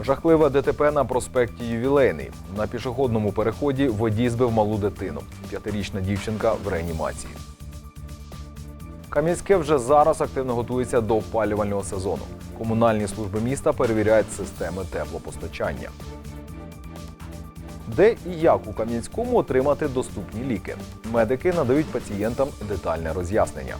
Жахливе ДТП на проспекті Ювілейний. На пішохідному переході водій збив малу дитину. П'ятирічна дівчинка в реанімації. Кам'янське вже зараз активно готується до опалювального сезону. Комунальні служби міста перевіряють системи теплопостачання. Де і як у Кам'янському отримати доступні ліки? Медики надають пацієнтам детальне роз'яснення.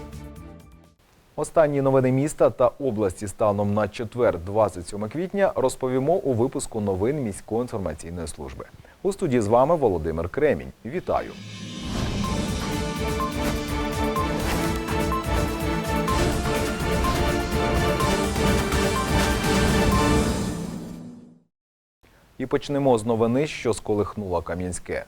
Останні новини міста та області станом на четвер, 27 квітня, розповімо у випуску новин міської інформаційної служби. У студії з вами Володимир Кремінь. Вітаю! І почнемо з новини, що сколихнула Кам'янське.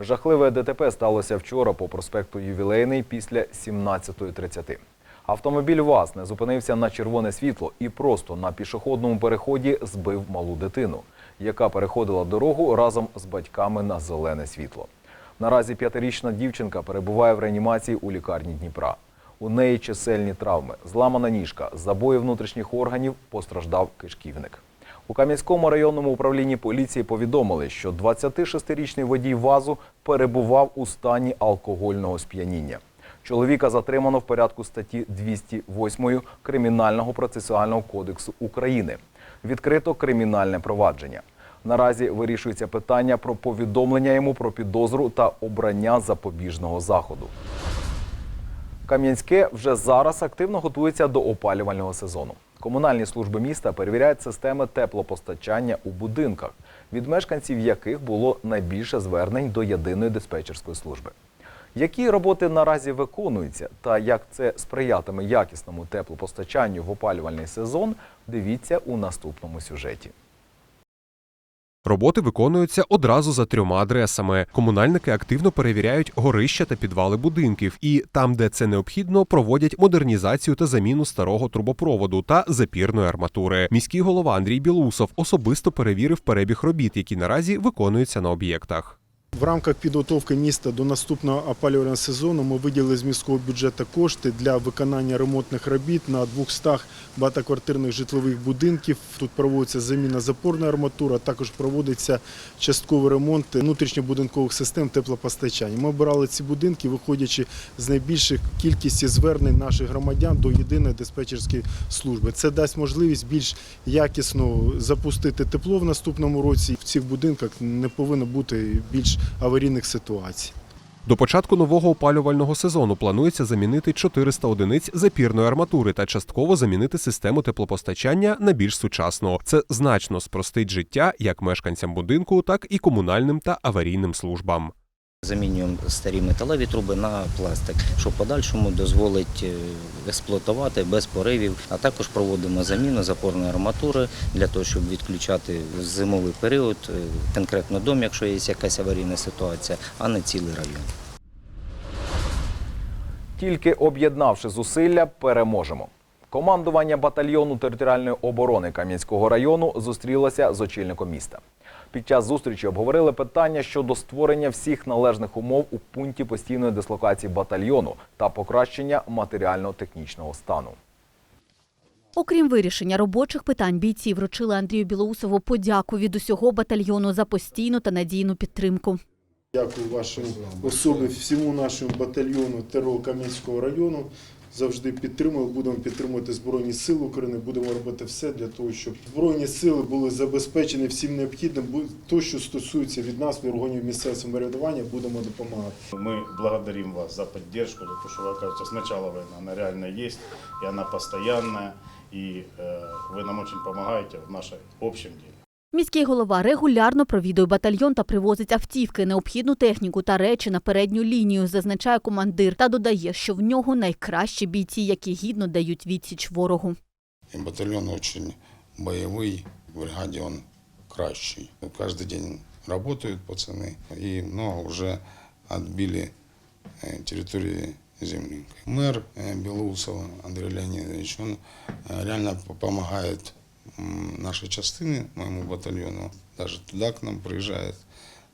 Жахливе ДТП сталося вчора по проспекту Ювілейний після 17.30. Автомобіль ВАЗ не зупинився на червоне світло і просто на пішохідному переході збив малу дитину, яка переходила дорогу разом з батьками на зелене світло. Наразі п'ятирічна дівчинка перебуває в реанімації у лікарні Дніпра. У неї чисельні травми, зламана ніжка, забої внутрішніх органів, постраждав кишківник. У Кам'янському районному управлінні поліції повідомили, що 26-річний водій ВАЗу перебував у стані алкогольного сп'яніння. Чоловіка затримано в порядку статті 208 Кримінального процесуального кодексу України. Відкрито кримінальне провадження. Наразі вирішується питання про повідомлення йому про підозру та обрання запобіжного заходу. Кам'янське вже зараз активно готується до опалювального сезону. Комунальні служби міста перевіряють системи теплопостачання у будинках, від мешканців яких було найбільше звернень до єдиної диспетчерської служби. Які роботи наразі виконуються та як це сприятиме якісному теплопостачанню в опалювальний сезон, дивіться у наступному сюжеті. Роботи виконуються одразу за трьома адресами. Комунальники активно перевіряють горища та підвали будинків, і там, де це необхідно, проводять модернізацію та заміну старого трубопроводу та запірної арматури. Міський голова Андрій Білусов особисто перевірив перебіг робіт, які наразі виконуються на об'єктах. В рамках підготовки міста до наступного опалювального сезону ми виділили з міського бюджету кошти для виконання ремонтних робіт на 200 багатоквартирних житлових будинків. Тут проводиться заміна запорної арматури, а також проводиться частковий ремонт внутрішньобудинкових систем теплопостачання. Ми обирали ці будинки, виходячи з найбільших кількості звернень наших громадян до єдиної диспетчерської служби. Це дасть можливість більш якісно запустити тепло в наступному році. В цих будинках не повинно бути більш аварійних ситуацій. До початку нового опалювального сезону планується замінити 400 одиниць запірної арматури та частково замінити систему теплопостачання на більш сучасну. Це значно спростить життя як мешканцям будинку, так і комунальним та аварійним службам. Замінюємо старі металеві труби на пластик, що подальшому дозволить е, експлуатувати без поривів. А також проводимо заміну запорної арматури для того, щоб відключати в зимовий період е, конкретно дом, якщо є якась аварійна ситуація, а не цілий район. Тільки об'єднавши зусилля, переможемо. Командування батальйону територіальної оборони Кам'янського району зустрілося з очільником міста. Під час зустрічі обговорили питання щодо створення всіх належних умов у пункті постійної дислокації батальйону та покращення матеріально-технічного стану. Окрім вирішення робочих питань, бійці вручили Андрію Білоусову подяку від усього батальйону за постійну та надійну підтримку. Дякую вашим особі, всьому нашому батальйону ТРО Кам'янського району Завжди підтримували, будемо підтримувати Збройні Сили України, будемо робити все для того, щоб Збройні сили були забезпечені всім необхідним. Бу- То, що стосується від нас, від органів місцевого самоврядування, будемо допомагати. Мы благодарим вас за поддержку, за то, что, оказывается, с начала войны она реально есть, и она постоянная, и э, вы нам очень помогаете в нашем общем деле. Міський голова регулярно провідує батальйон та привозить автівки, необхідну техніку та речі на передню лінію, зазначає командир та додає, що в нього найкращі бійці, які гідно дають відсіч ворогу. И батальон очень боевый, в бригаде он кращий. Каждый день работают пацаны, и много уже отбили э, территории земли. Мэр э, Белоусов Андрей Леонидович, он э, реально п- помогает м, нашей частыне, моему батальону, даже туда к нам приезжает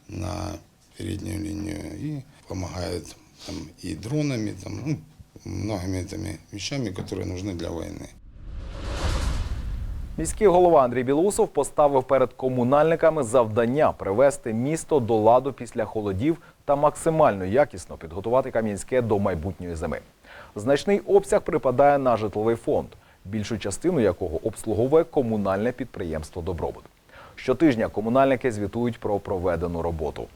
на переднюю линию и помогает там, и дронами, там, ну, многими этими вещами, которые нужны для войны. Міський голова Андрій Білусов поставив перед комунальниками завдання привести місто до ладу після холодів та максимально якісно підготувати Кам'янське до майбутньої зими. Значний обсяг припадає на житловий фонд, більшу частину якого обслуговує комунальне підприємство Добробут. Щотижня комунальники звітують про проведену роботу.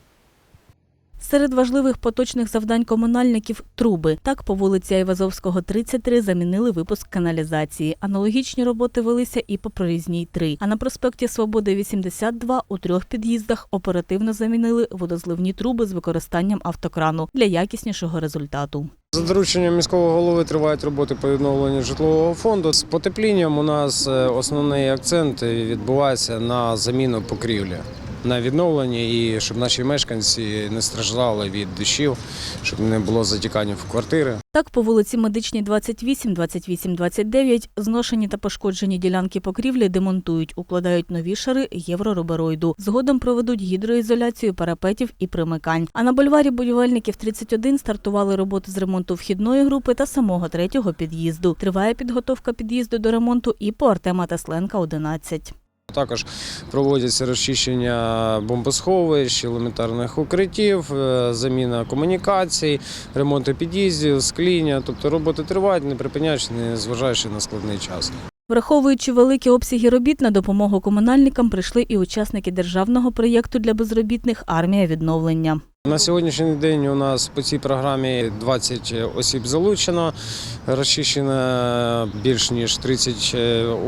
Серед важливих поточних завдань комунальників труби. Так, по вулиці Айвазовського, 33 замінили випуск каналізації. Аналогічні роботи велися і по прорізній 3. А на проспекті Свободи 82 у трьох під'їздах оперативно замінили водозливні труби з використанням автокрану для якіснішого результату. За дорученням міського голови тривають роботи по відновленню житлового фонду. З потеплінням у нас е, основний акцент відбувається на заміну покрівлі, на відновлення і щоб наші мешканці не страждали від дощів, щоб не було затікання в квартири. Так, по вулиці Медичній 28, 28, 29 зношені та пошкоджені ділянки покрівлі демонтують, укладають нові шари євроробероїду. Згодом проведуть гідроізоляцію парапетів і примикань. А на бульварі будівельників 31 стартували роботи з ремонту вхідної групи та самого третього під'їзду. Триває підготовка під'їзду до ремонту і по Артема Тесленка 11. Також проводяться розчищення бомбосховищ, елементарних укриттів, е, заміна комунікацій, ремонти під'їздів, скління. Тобто роботи тривають, не припиняючи, не зважаючи на складний час. Враховуючи великі обсяги робіт, на допомогу комунальникам прийшли і учасники державного проєкту для безробітних Армія відновлення. На сьогоднішній день у нас по цій програмі 20 осіб залучено, розчищено більш ніж 30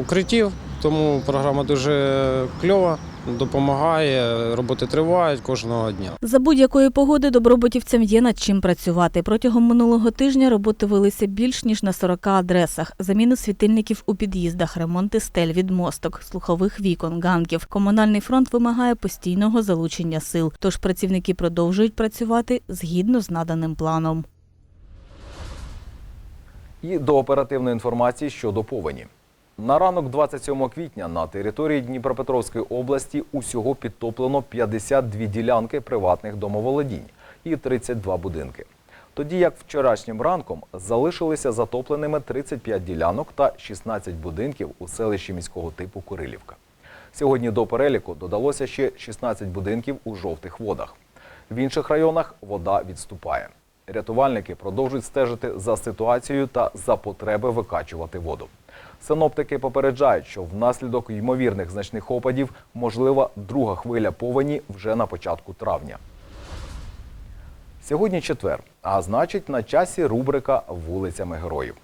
укриттів, тому програма дуже кльова, допомагає, роботи тривають кожного дня. За будь-якої погоди добробутівцям є над чим працювати. Протягом минулого тижня роботи велися більш ніж на 40 адресах. Заміну світильників у під'їздах, ремонти стель, відмосток, слухових вікон, ганків. Комунальний фронт вимагає постійного залучення сил. Тож працівники продовжують працювати згідно з наданим планом. І до оперативної інформації щодо повені. На ранок 27 квітня на території Дніпропетровської області усього підтоплено 52 ділянки приватних домоволодінь і 32 будинки. Тоді як вчорашнім ранком залишилися затопленими 35 ділянок та 16 будинків у селищі міського типу Курилівка. Сьогодні до переліку додалося ще 16 будинків у жовтих водах. В інших районах вода відступає. Рятувальники продовжують стежити за ситуацією та за потреби викачувати воду. Синоптики попереджають, що внаслідок ймовірних значних опадів можлива друга хвиля повені вже на початку травня. Сьогодні четвер, а значить на часі рубрика Вулицями героїв.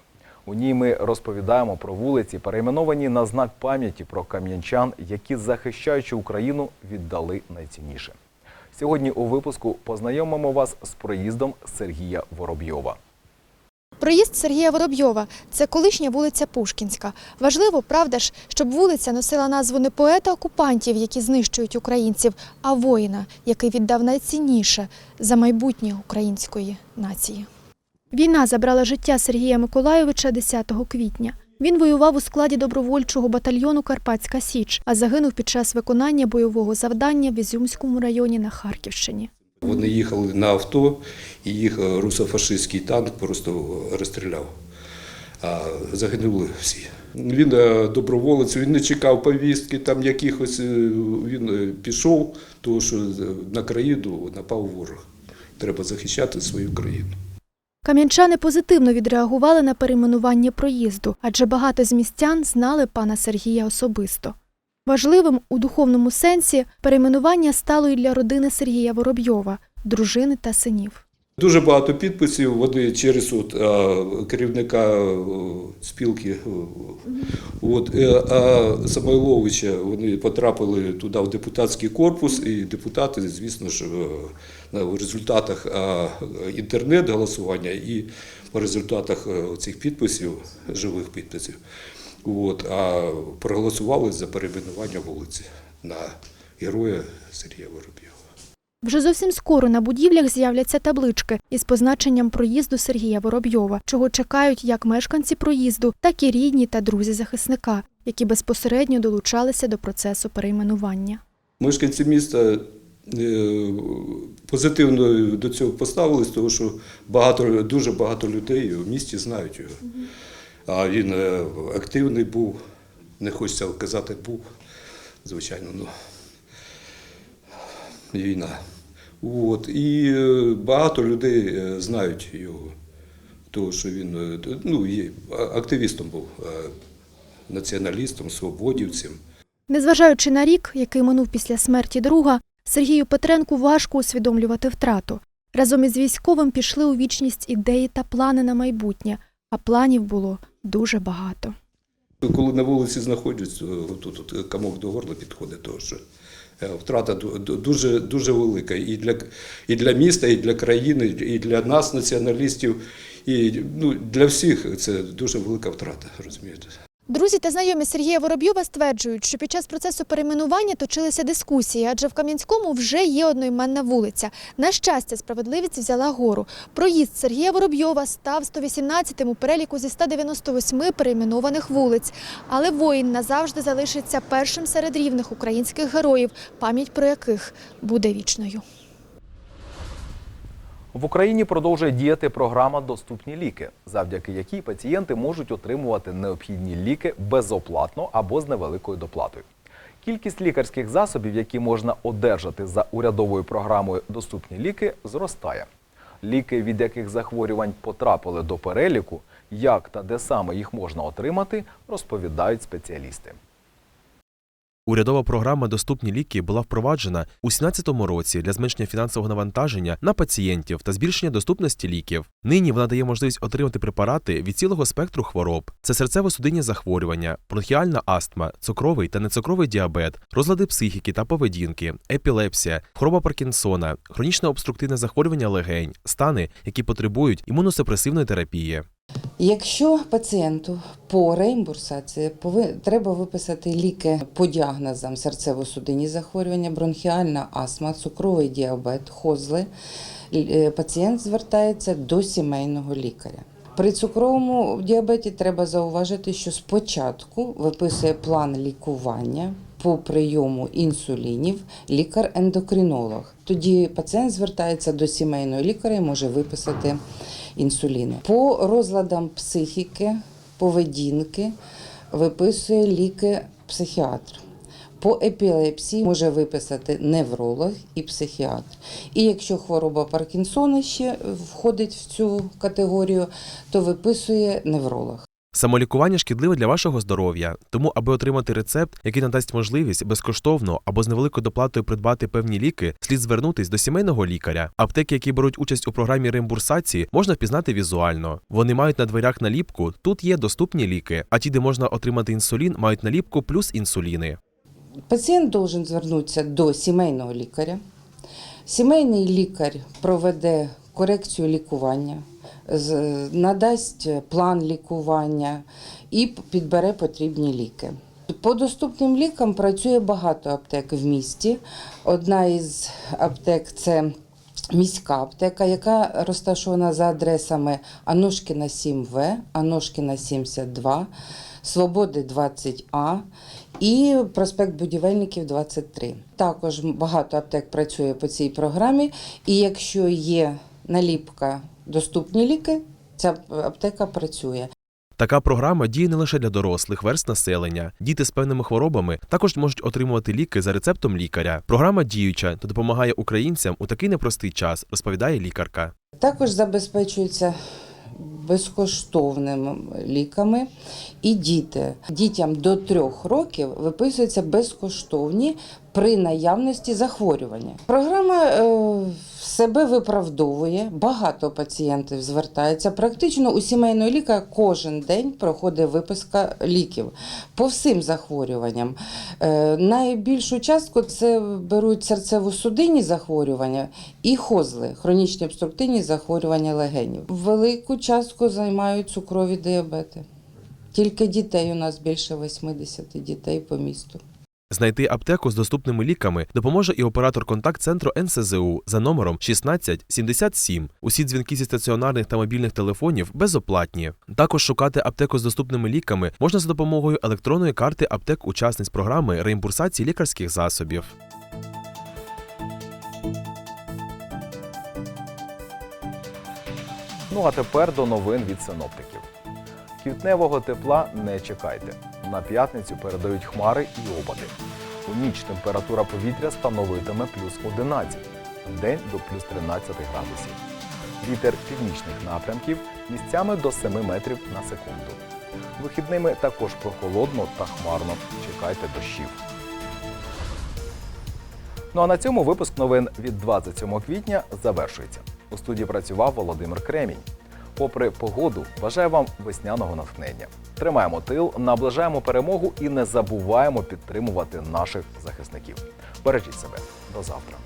У ній ми розповідаємо про вулиці, перейменовані на знак пам'яті про кам'янчан, які, захищаючи Україну, віддали найцінніше. Сьогодні у випуску познайомимо вас з проїздом Сергія Воробйова. Проїзд Сергія Воробйова це колишня вулиця Пушкінська. Важливо, правда ж, щоб вулиця носила назву не поета окупантів, які знищують українців, а воїна, який віддав найцінніше за майбутнє української нації. Війна забрала життя Сергія Миколайовича 10 квітня. Він воював у складі добровольчого батальйону Карпатська Січ, а загинув під час виконання бойового завдання в Ізюмському районі на Харківщині. Вони їхали на авто, і їх е, русофашистський танк просто розстріляв. А загинули всі. Він е, доброволець, він не чекав повістки, там якихось е, він е, пішов, тому що на країну напав ворог. Треба захищати свою країну. Кам'янчани позитивно відреагували на перейменування проїзду, адже багато з містян знали пана Сергія особисто. Важливим у духовному сенсі перейменування стало і для родини Сергія Воробйова, дружини та синів. Дуже багато підписів. Вони через от, а, керівника е, спілки е, от, е, а Самойловича вони потрапили туди в депутатський корпус, і депутати, звісно ж, е, в результатах інтернет-голосування і по результатах е, цих підписів, живих підписів, от, а проголосували за перейменування вулиці на героя Сергія Воробйова. Вже зовсім скоро на будівлях з'являться таблички із позначенням проїзду Сергія Воробйова, чого чекають як мешканці проїзду, так і рідні та друзі захисника, які безпосередньо долучалися до процесу перейменування. Мешканці міста е, позитивно до цього поставились, тому що багато, дуже багато людей в місті знають його. А він е, активний був не хочеться казати був, звичайно, ну війна. От. І е, багато людей е, знають його, тому що він ну, активістом був, націоналістом, свободівцем. Незважаючи на рік, який минув після смерті друга, Сергію Петренку важко усвідомлювати втрату. Разом із військовим пішли у вічність ідеї та плани на майбутнє, а планів було дуже багато. Коли на вулиці знаходжусь, тут, тут комок до горла підходить, тому що е, втрата ду- ду- дуже, дуже велика і для, і для міста, і для країни, і для нас, націоналістів, і ну, для всіх це дуже велика втрата, розумієте. Друзі та знайомі Сергія Воробйова стверджують, що під час процесу перейменування точилися дискусії, адже в Кам'янському вже є одноіменна вулиця. На щастя, справедливість взяла гору. Проїзд Сергія Воробйова став 118-м у переліку зі 198 перейменованих вулиць. Але воїн назавжди залишиться першим серед рівних українських героїв, пам'ять про яких буде вічною. В Україні продовжує діяти програма Доступні ліки, завдяки якій пацієнти можуть отримувати необхідні ліки безоплатно або з невеликою доплатою. Кількість лікарських засобів, які можна одержати за урядовою програмою Доступні ліки, зростає. Ліки, від яких захворювань потрапили до переліку, як та де саме їх можна отримати, розповідають спеціалісти. Урядова програма Доступні ліки була впроваджена у 2017 році для зменшення фінансового навантаження на пацієнтів та збільшення доступності ліків. Нині вона дає можливість отримати препарати від цілого спектру хвороб: це серцево-судинні захворювання, бронхіальна астма, цукровий та нецукровий діабет, розлади психіки та поведінки, епілепсія, хвороба Паркінсона, хронічне обструктивне захворювання легень, стани, які потребують імуносупресивної терапії. Якщо пацієнту по реімбурсації треба виписати ліки по діагнозам серцево-судинні захворювання, бронхіальна астма, цукровий діабет, хозли, е, пацієнт звертається до сімейного лікаря. При цукровому діабеті треба зауважити, що спочатку виписує план лікування по прийому інсулінів лікар-ендокринолог. Тоді пацієнт звертається до сімейного лікаря і може виписати інсуліни. По розладам психіки, поведінки виписує ліки психіатр. По епілепсії може виписати невролог і психіатр. І якщо хвороба Паркінсона ще входить в цю категорію, то виписує невролог. Самолікування шкідливе для вашого здоров'я, тому, аби отримати рецепт, який надасть можливість безкоштовно або з невеликою доплатою придбати певні ліки, слід звернутись до сімейного лікаря. Аптеки, які беруть участь у програмі реімбурсації, можна впізнати візуально. Вони мають на дверях наліпку Тут є доступні ліки. А ті, де можна отримати інсулін, мають наліпку плюс інсуліни. Пацієнт должен звернутися до сімейного лікаря. Сімейний лікар проведе корекцію лікування, надасть план лікування і підбере потрібні ліки. По доступним лікам працює багато аптек в місті. Одна із аптек це міська аптека, яка розташована за адресами Аношкіна 7В, Аношкіна 72, Свободи 20А і проспект Будівельників 23. Також багато аптек працює по цій програмі, і якщо є наліпка доступні ліки, ця аптека працює. Така програма діє не лише для дорослих верст населення. Діти з певними хворобами також можуть отримувати ліки за рецептом лікаря. Програма діюча та допомагає українцям у такий непростий час, розповідає лікарка. Також забезпечуються безкоштовними ліками і діти. Дітям до трьох років виписуються безкоштовні при наявності захворювання. Програма е, себе виправдовує, багато пацієнтів звертається. Практично у сімейного лікаря кожен день проходить виписка ліків по всім захворюванням. Е, найбільшу частку це беруть серцево-судинні захворювання і хозли, хронічні обструктивні захворювання легенів. Велику частку займають цукрові діабети. Тільки дітей у нас більше 80 дітей по місту. Знайти аптеку з доступними ліками допоможе і оператор контакт-центру НСЗУ за номером 1677. Усі дзвінки зі стаціонарних та мобільних телефонів безоплатні. Також шукати аптеку з доступними ліками можна за допомогою електронної карти аптек учасниць програми реімбурсації лікарських засобів. Ну а тепер до новин від синоптиків. Квітневого тепла не чекайте. На п'ятницю передають хмари і опади. У ніч температура повітря становитиме плюс 11, в день до плюс 13 градусів. Вітер північних напрямків місцями до 7 метрів на секунду. Вихідними також прохолодно та хмарно. Чекайте дощів. Ну а на цьому випуск новин від 27 квітня завершується. У студії працював Володимир Кремінь. Попри погоду, бажаю вам весняного натхнення. Тримаємо тил, наближаємо перемогу і не забуваємо підтримувати наших захисників. Бережіть себе до завтра.